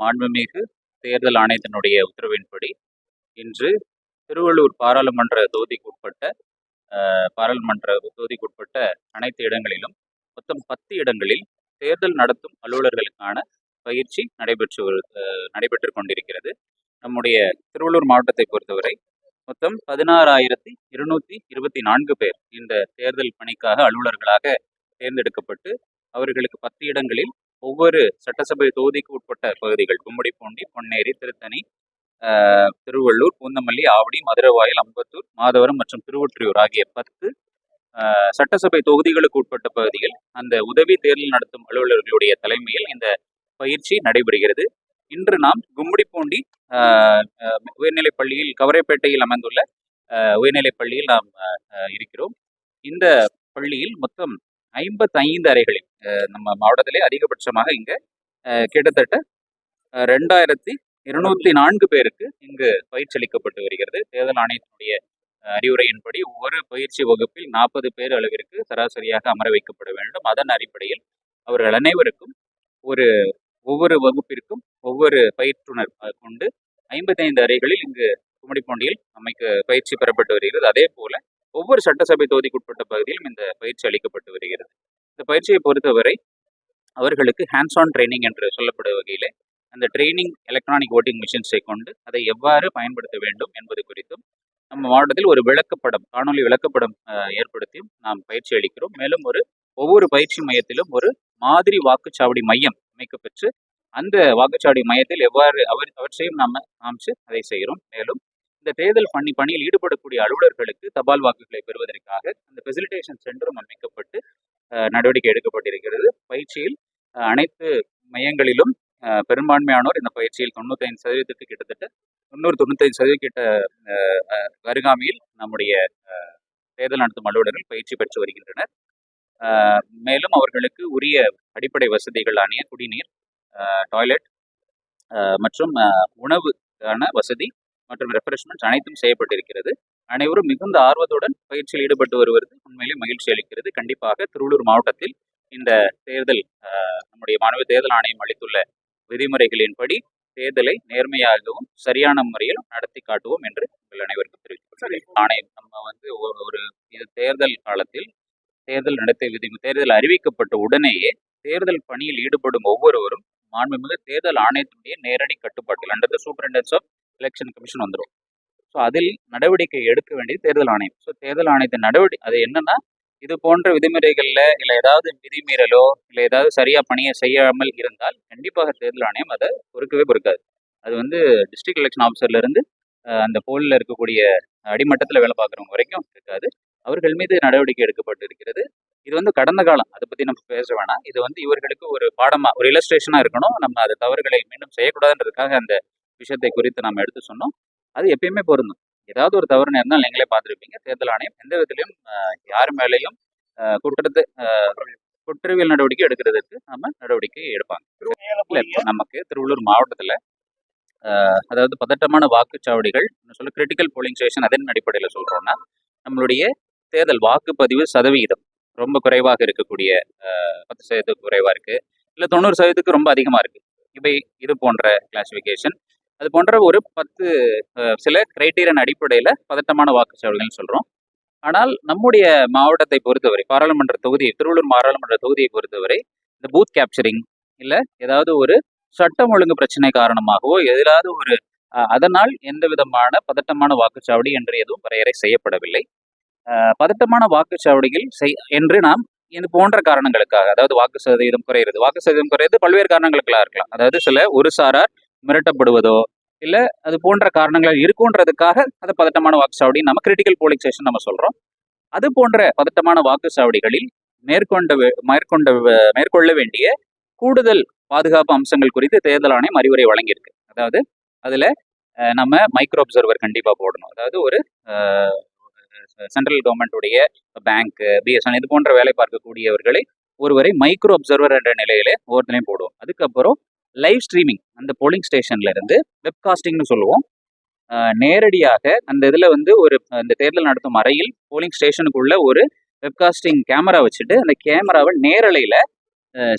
மாண்புமிகு தேர்தல் ஆணையத்தினுடைய உத்தரவின்படி இன்று திருவள்ளூர் பாராளுமன்ற தொகுதிக்குட்பட்ட உட்பட்ட பாராளுமன்ற தொகுதிக்குட்பட்ட அனைத்து இடங்களிலும் மொத்தம் பத்து இடங்களில் தேர்தல் நடத்தும் அலுவலர்களுக்கான பயிற்சி நடைபெற்று நடைபெற்று கொண்டிருக்கிறது. நம்முடைய திருவள்ளூர் மாவட்டத்தை பொறுத்தவரை மொத்தம் பதினாறாயிரத்தி இருநூத்தி இருபத்தி நான்கு பேர் இந்த தேர்தல் பணிக்காக அலுவலர்களாக தேர்ந்தெடுக்கப்பட்டு அவர்களுக்கு பத்து இடங்களில் ஒவ்வொரு சட்டசபை தொகுதிக்கு உட்பட்ட பகுதிகள் கும்மிடிப்பூண்டி பொன்னேரி திருத்தணி திருவள்ளூர் பூந்தமல்லி ஆவடி மதுரவாயல் அம்பத்தூர் மாதவரம் மற்றும் திருவொற்றியூர் ஆகிய பத்து சட்டசபை தொகுதிகளுக்கு உட்பட்ட பகுதியில் அந்த உதவி தேர்தல் நடத்தும் அலுவலர்களுடைய தலைமையில் இந்த பயிற்சி நடைபெறுகிறது. இன்று நாம் கும்மிடிப்பூண்டி உயர்நிலைப் பள்ளியில் கவரைப்பேட்டையில் அமைந்துள்ள உயர்நிலைப் பள்ளியில் நாம் இருக்கிறோம். இந்த பள்ளியில் மொத்தம் ஐம்பத்தைந்து அறைகளில் நம்ம மாவட்டத்திலே அதிகபட்சமாக இங்கே கிட்டத்தட்ட ரெண்டாயிரத்தி இருநூத்தி நான்கு பேருக்கு இங்கு பயிற்சி அளிக்கப்பட்டு வருகிறது. தேர்தல் ஆணையத்தினுடைய அறிவுரையின்படி ஒவ்வொரு பயிற்சி வகுப்பில் நாற்பது பேர் அளவிற்கு சராசரியாக அமர வைக்கப்பட வேண்டும். அதன் அடிப்படையில் அவர்கள் அனைவருக்கும் ஒரு ஒவ்வொரு வகுப்பிற்கும் ஒவ்வொரு பயிற்றுனர் கொண்டு ஐம்பத்தைந்து அறைகளில் இங்கு கும்மிடிப்பூண்டியில் அமைக்க பயிற்சி பெறப்பட்டு வருகிறது. அதே போல ஒவ்வொரு சட்டசபை தொகுதிக்குட்பட்ட பகுதியிலும் இந்த பயிற்சி அளிக்கப்பட்டு வருகிறது. இந்த பயிற்சியை பொறுத்தவரை அவர்களுக்கு ஹேண்ட்ஸ் ஆன் ட்ரைனிங் என்று சொல்லப்படும் வகையிலே அந்த ட்ரைனிங் எலக்ட்ரானிக் ஓட்டிங் மிஷின்ஸை கொண்டு அதை எவ்வாறு பயன்படுத்த வேண்டும் என்பது குறித்தும் நம்ம மாவட்டத்தில் ஒரு விளக்கப்படம் காணொலி விளக்கப்படம் ஏற்படுத்தியும் நாம் பயிற்சி அளிக்கிறோம். மேலும் ஒரு ஒவ்வொரு பயிற்சி மையத்திலும் ஒரு மாதிரி வாக்குச்சாவடி மையம் அமைக்கப்பெற்று அந்த வாக்குச்சாவடி மையத்தில் எவ்வாறு அவர் அவற்றையும் நாம் காமிச்சு அதை செய்கிறோம். மேலும் இந்த தேர்தல் பணி பணியில் ஈடுபடக்கூடிய அலுவலர்களுக்கு தபால் வாக்குகளை பெறுவதற்காக அந்த ஃபெசிலிட்டேஷன் சென்டரும் அமைக்கப்பட்டு நடவடிக்கை எடுக்கப்பட்டிருக்கிறது. பயிற்சியில் அனைத்து மையங்களிலும் பெரும்பான்மையானோர் இந்த பயிற்சியில் தொண்ணூத்தைந்து சதவீதத்துக்கு கிட்டத்தட்ட தொண்ணூறு தொண்ணூத்தைந்து சதவீத கிட்ட அருகாமையில் நம்முடைய தேர்தல் நடத்தும் அலுவலர்கள் பயிற்சி பெற்று வருகின்றனர். மேலும் அவர்களுக்கு உரிய அடிப்படை வசதிகள் ஆனிய குடிநீர் டாய்லெட் மற்றும் உணவுக்கான வசதி மற்றும் ரெஃப்ரெஷ்மெண்ட்ஸ் அனைத்தும் செய்யப்பட்டிருக்கிறது. அனைவரும் மிகுந்த ஆர்வத்துடன் பயிற்சியில் ஈடுபட்டு வருவது உண்மையிலே மகிழ்ச்சி அளிக்கிறது. கண்டிப்பாக திருவள்ளூர் மாவட்டத்தில் இந்த தேர்தல் நம்முடைய மாணவ தேர்தல் ஆணையம் அளித்துள்ள விதிமுறைகளின்படி தேர்தலை நேர்மையாகவும் சரியான முறையில் நடத்தி காட்டுவோம் என்று உங்கள் அனைவருக்கும் தெரிவித்துக் ஆணையம் நம்ம வந்து ஒரு- ஒரு இது தேர்தல் காலத்தில் தேர்தல் நடத்தை விதி தேர்தல் அறிவிக்கப்பட்ட உடனேயே தேர்தல் பணியில் ஈடுபடும் ஒவ்வொருவரும் மாண்புமிகு தேர்தல் ஆணையத்தினுடைய நேரடி கட்டுப்பாட்டில் under the superintendence of election commission வந்துடும் ஸோ அதில் நடவடிக்கை எடுக்க வேண்டியது தேர்தல் ஆணையம். ஸோ தேர்தல் ஆணையத்தின் நடவடிக்கை அது என்னன்னா இது போன்ற விதிமுறைகளில் இல்லை ஏதாவது விதிமீறலோ இல்லை ஏதாவது சரியா பணியை செய்யாமல் இருந்தால் கண்டிப்பாக தேர்தல் ஆணையம் அதை பொறுக்கவே பொறுக்காது. அது வந்து டிஸ்ட்ரிக்ட் எலெக்ஷன் ஆஃபீஸர்லேருந்து அந்த போலில் இருக்கக்கூடிய அடிமட்டத்தில் வேலை பார்க்குறவங்க வரைக்கும் இருக்காது. அவர்கள் மீது நடவடிக்கை எடுக்கப்பட்டு இருக்கிறது இது வந்து கடந்த காலம் அதை பற்றி நம்ம பேச வேணாம். இது வந்து இவர்களுக்கு ஒரு பாடமாக ஒரு இலஸ்ட்ரேஷனாக இருக்கணும். நம்ம அது தவறுகளை மீண்டும் செய்யக்கூடாதுன்றதுக்காக அந்த விஷயத்தை குறித்து நம்ம எடுத்து சொன்னோம். அது எப்பயுமே பொருந்தும். ஏதாவது ஒரு தவறு நேர்ந்தால் நீங்களே பார்த்துருப்பீங்க. தேர்தல் ஆணையம் எந்த விதத்திலையும் யார் மேலேயும் குற்றத்து குற்றத்தை குற்றவியல் நடவடிக்கை எடுக்கிறதுக்கு நம்ம நடவடிக்கை எடுப்பாங்க. இல்லை இப்போ நமக்கு திருவள்ளூர் மாவட்டத்தில் அதாவது பதட்டமான வாக்குச்சாவடிகள் சொல்ல கிரிட்டிக்கல் போலிங் ஸ்டேஷன் அதன் அடிப்படையில் சொல்கிறோன்னா நம்மளுடைய தேர்தல் வாக்குப்பதிவு சதவிகிதம் ரொம்ப குறைவாக இருக்கக்கூடிய பத்து சதவீதத்துக்கு குறைவாக இருக்குது இல்லை தொண்ணூறு சதவீதத்துக்கு ரொம்ப அதிகமாக இருக்குது இவை இது போன்ற கிளாசிஃபிகேஷன் அது போன்ற ஒரு பத்து சில கிரைட்டீரியன் அடிப்படையில் பதட்டமான வாக்குச்சாவடிகள்னு சொல்கிறோம் ஆனால் நம்முடைய மாவட்டத்தை பொறுத்தவரை பாராளுமன்ற தொகுதி திருவள்ளூர் பாராளுமன்ற தொகுதியை பொறுத்தவரை இந்த பூத் கேப்சரிங் இல்லை ஏதாவது ஒரு சட்டம் ஒழுங்கு பிரச்சனை காரணமாகவோ ஏதாவது ஒரு அதனால் எந்த விதமான பதட்டமான வாக்குச்சாவடி என்று எதுவும் வரையறை செய்யப்படவில்லை. பதட்டமான வாக்குச்சாவடிகள் செய் என்று நாம் இது போன்ற காரணங்களுக்காக அதாவது வாக்கு சதவீதம் குறையிறது வாக்கு சதவீதம் குறையிறது பல்வேறு காரணங்களுக்கெல்லாம் இருக்கலாம். அதாவது சில ஒரு சாரார் மிரட்டப்படுவதோ இல்லை அது போன்ற காரணங்கள் இருக்குன்றதுக்காக அது பதட்டமான வாக்குச்சாவடி நம்ம கிரிட்டிக்கல் போலிங் ஸ்டேஷன் நம்ம சொல்றோம். அது போன்ற பதட்டமான வாக்குச்சாவடிகளில் மேற்கொண்ட மேற்கொண்ட மேற்கொள்ள வேண்டிய கூடுதல் பாதுகாப்பு அம்சங்கள் குறித்து தேர்தல் ஆணையம் அறிவுரை வழங்கியிருக்கு. அதாவது அதுல நம்ம மைக்ரோ அப்சர்வர் கண்டிப்பா போடணும். அதாவது ஒரு சென்ட்ரல் கவர்மெண்ட்டுடைய பேங்க் பிஎஸ்என் இது போன்ற வேலை பார்க்கக்கூடியவர்களை ஒருவரை மைக்ரோ அப்சர்வர் என்ற நிலையிலே ஒவ்வொருத்தரையும் போடுவோம். அதுக்கப்புறம் லைவ் ஸ்ட்ரீமிங் அந்த போலிங் ஸ்டேஷன்ல இருந்து வெப்காஸ்டிங்னு சொல்லுவோம். நேரடியாக அந்த இதில் வந்து ஒரு அந்த தேர்தல் நடத்தும் அறையில் போலிங் ஸ்டேஷனுக்குள்ள ஒரு வெப்காஸ்டிங் கேமரா வச்சுட்டு அந்த கேமராவை நேரலையில்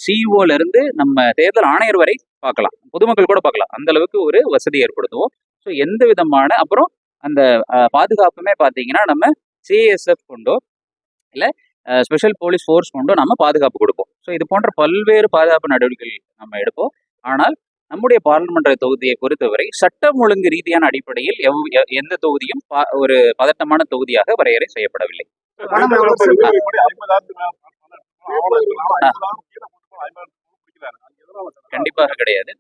சிஇஓல இருந்து நம்ம தேர்தல் ஆணையர் வரை பார்க்கலாம். பொதுமக்கள் கூட பார்க்கலாம். அந்த அளவுக்கு ஒரு வசதி ஏற்படுத்துவோம். ஸோ எந்த விதமான அப்புறம் அந்த பாதுகாப்புமே பார்த்தீங்கன்னா நம்ம சிஎஸ்எஃப் கொண்டோ இல்லை ஸ்பெஷல் போலீஸ் ஃபோர்ஸ் கொண்டோ நம்ம பாதுகாப்பு கொடுப்போம். ஸோ இது போன்ற பல்வேறு பாதுகாப்பு நடவடிக்கைகள் நம்ம எடுப்போம். ஆனால் நம்முடைய பாராளுமன்ற தொகுதியை பொறுத்தவரை சட்டம் ஒழுங்கு ரீதியான அடிப்படையில் எவ் எ- எந்த தொகுதியும் பா- ஒரு பதட்டமான தொகுதியாக வரையறை செய்யப்படவில்லை? கண்டிப்பாக கிடையாது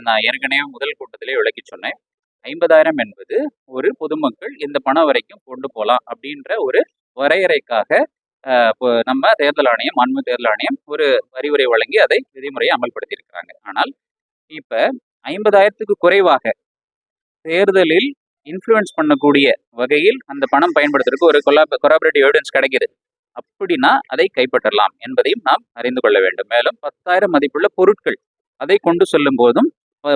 நான் ஏற்கனவே முதல் கூட்டத்திலே விளக்கி சொன்னேன் ஐம்பதாயிரம் என்பது ஒரு பொதுமக்கள் இந்த பணம் வரைக்கும் கொண்டு போகலாம் அப்படின்ற ஒரு வரையறைக்காக நம்ம தேர்தல் ஆணையம் மாண்பு தேர்தல் ஆணையம் ஒரு அறிவுரை வழங்கி அதை விதிமுறையை அமல்படுத்தியிருக்கிறாங்க. ஆனால் இப்போ ஐம்பதாயிரத்துக்கு குறைவாக தேர்தலில் இன்ஃப்ளூயன்ஸ் பண்ணக்கூடிய வகையில் அந்த பணம் பயன்படுத்துறதுக்கு ஒரு கொலாபரேட்டிவ் எவிடன்ஸ் கிடைக்குது. அப்படின்னா அதை கைப்பற்றலாம் என்பதையும் நாம் அறிந்து கொள்ள வேண்டும். மேலும் பத்தாயிரம் மதிப்புள்ள பொருட்கள் அதை கொண்டு செல்லும் போதும்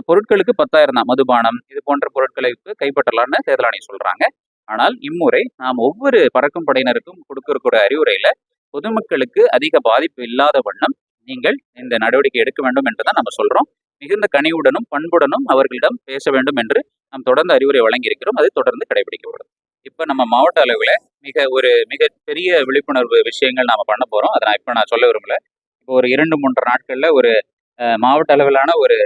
பொருட்களுக்கு பத்தாயிரம் தான். மதுபானம் இது போன்ற பொருட்களுக்கு கைப்பற்றலாம்னு தேர்தல் ஆணையம் சொல்றாங்க. ஆனால் இம்முறை நாம் ஒவ்வொரு பறக்கும் படையினருக்கும் கொடுக்கக்கூடிய அறிவுரையில பொதுமக்களுக்கு அதிக பாதிப்பு இல்லாத வண்ணம் நீங்கள் இந்த நடவடிக்கை எடுக்க வேண்டும் என்றுதான் நம்ம சொல்றோம். மிகுந்த கனிவுடனும் பண்புடனும் அவர்களிடம் பேச வேண்டும் என்று நாம் தொடர்ந்து அறிவுரை வழங்கியிருக்கிறோம். அது தொடர்ந்து கடைபிடிக்கப்படும் இப்போ நம்ம மாவட்ட அளவில் மிக ஒரு மிக பெரிய விழிப்புணர்வு விஷயங்கள் நாம பண்ண போறோம். அதை நான் இப்போ நான் சொல்ல விரும்பல. இப்போ ஒரு இரண்டு மூன்று நாட்கள்ல ஒரு மாவட்ட அளவிலான ஒரு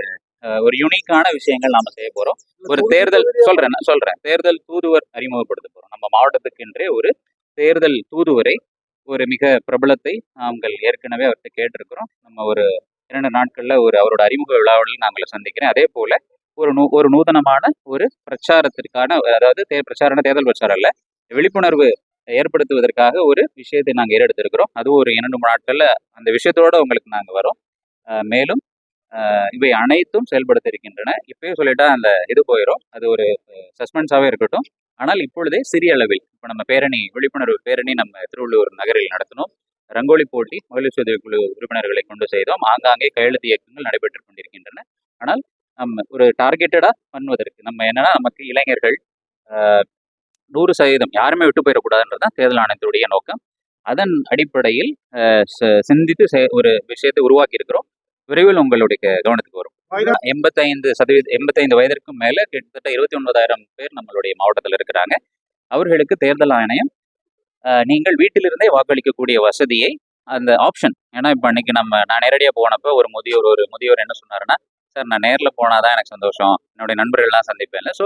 ஒரு யுனிக்கான விஷயங்கள் நாம செய்ய போறோம். ஒரு தேர்தல் சொல்றேன் நான் சொல்றேன். தேர்தல் தூதுவர் அறிமுகப்படுத்த போறோம். நம்ம மாவட்டத்துக்கென்றே ஒரு தேர்தல் தூதுவரை ஒரு மிக பிரபலத்தை நாங்கள் ஏற்கனவே அவர்கிட்ட கேட்டிருக்கிறோம். நம்ம ஒரு இரண்டு நாட்கள்ல ஒரு அவரோட அறிமுக விழாவில் நாங்களை சந்திக்கிறேன். அதே போல ஒரு நூ ஒரு நூதனமான ஒரு பிரச்சாரத்திற்கான அதாவது தே பிரச்சாரண தேர்தல் பிரச்சாரம் இல்ல விழிப்புணர்வு ஏற்படுத்துவதற்காக ஒரு விஷயத்தை நாங்கள் ஏறெடுத்திருக்கிறோம். அதுவும் ஒரு இரண்டு மூணு நாட்கள்ல அந்த விஷயத்தோட உங்களுக்கு நாங்கள் வரோம். மேலும் இவை அனைத்தும் செயல்படுத்த இருக்கின்றன இப்பயே சொல்லிட்டா அந்த இது போயிடும் அது ஒரு சஸ்பென்ஸாகவே இருக்கட்டும். ஆனால் இப்பொழுதே சிறிய அளவில் இப்போ நம்ம பேரணி விழிப்புணர்வு பேரணி நம்ம திருவள்ளூர் நகரில் நடத்தினோம். ரங்கோலி போட்டி மகளிர் சுதவி குழு உறுப்பினர்களை கொண்டு செய்தோம். ஆங்காங்கே கையெழுத்து இயக்கங்கள் நடைபெற்றுக் கொண்டிருக்கின்றன. ஆனால் நம்ம ஒரு டார்கெட்டடாக பண்ணுவதற்கு நம்ம என்னன்னா நமக்கு இளைஞர்கள் நூறு சதவீதம் யாருமே விட்டு போயிடக்கூடாதுன்றதுதான் தேர்தல் ஆணையத்துடைய நோக்கம். அதன் அடிப்படையில் ச- சிந்தித்து செ- ஒரு விஷயத்தை உருவாக்கி இருக்கிறோம் விரைவில் உங்களுடைய கவனத்துக்கு வரும். எண்பத்தைந்து சதவீத எண்பத்தைந்து வயதிற்கும் மேல கிட்டத்தட்ட இருபத்தி ஒன்பதாயிரம் பேர் நம்மளுடைய மாவட்டத்தில் இருக்கிறாங்க. அவர்களுக்கு தேர்தல் ஆணையம் நீங்கள் வீட்டிலிருந்தே வாக்களிக்கக்கூடிய வசதியை அந்த ஆப்ஷன் ஏன்னா இப்போ அன்னைக்கு நம்ம நான் நேரடியாக போனப்போ ஒரு முதியோர் ஒரு முதியோர் என்ன சொன்னாருன்னா சார் நான் நேரில் போனாதான் எனக்கு சந்தோஷம். என்னுடைய நண்பர்கள்லாம் சந்திப்பேன்ல. ஸோ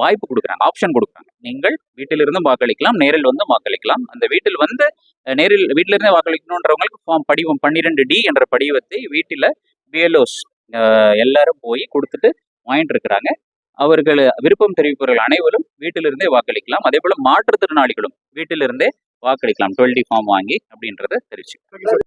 வாய்ப்பு கொடுக்குறாங்க ஆப்ஷன் கொடுக்குறாங்க. நீங்கள் வீட்டிலிருந்தும் வாக்களிக்கலாம் நேரில் வந்து வாக்களிக்கலாம். அந்த வீட்டில் வந்து நேரில் வீட்டிலிருந்து வாக்களிக்கணுன்றவங்களுக்கு ஃபார்ம் படிவம் பன்னிரெண்டு டி என்ற படிவத்தை வீட்டில் பிஎல்ஓஸ் எல்லாரும் போய் கொடுத்துட்டு வாங்கிட்டு இருக்கிறாங்க. அவர்கள் விருப்பம் தெரிவிப்பவர்கள் அனைவரும் வீட்டிலிருந்தே வாக்களிக்கலாம். அதே போல மாற்றுத்திறனாளிகளும் வீட்டிலிருந்தே வாக்களிக்கலாம். டுவெல்டி ஃபார்ம் வாங்கி அப்படின்றத தெரிவிச்சு